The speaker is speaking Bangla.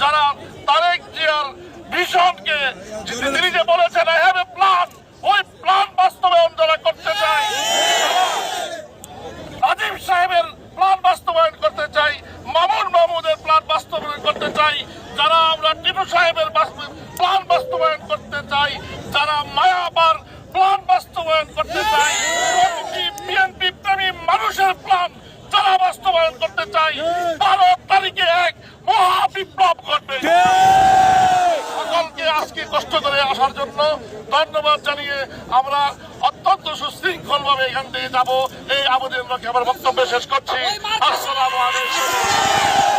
যারা তারেক জিয়ার ভীষণকে। তিনি যে বলেছেন আই হ্যাভ এ প্ল্যান ওই প্ল্যান বাস্তবায়ন যারা করতে চাই। আজিম সাহেবের প্ল্যান বাস্তবায়ন করতে চাই, মামুন মাহমুদের প্ল্যান বাস্তবায়ন করতে চাই, যারা আমরা টিপু সাহেবের প্ল্যান বাস্তবায়ন করতে চাই, যারা মায়াবার প্ল্যান বাস্তবায়ন করতে চাই বিএনপি প্রেমী মানুষের প্ল্যান যারা বাস্তবায়ন করতে চাই, বারো তারিখে এক মহা বিপ্লব ঘটবে সকলকে আজকে কষ্ট করে আসার জন্য ধন্যবাদ জানিয়ে আমরা অত্যন্ত সুশৃঙ্খল ভাবে এখান থেকে যাব। এই আবেদন রাখে আমার বক্তব্য শেষ করছি। আসসালাম আলাইকুম।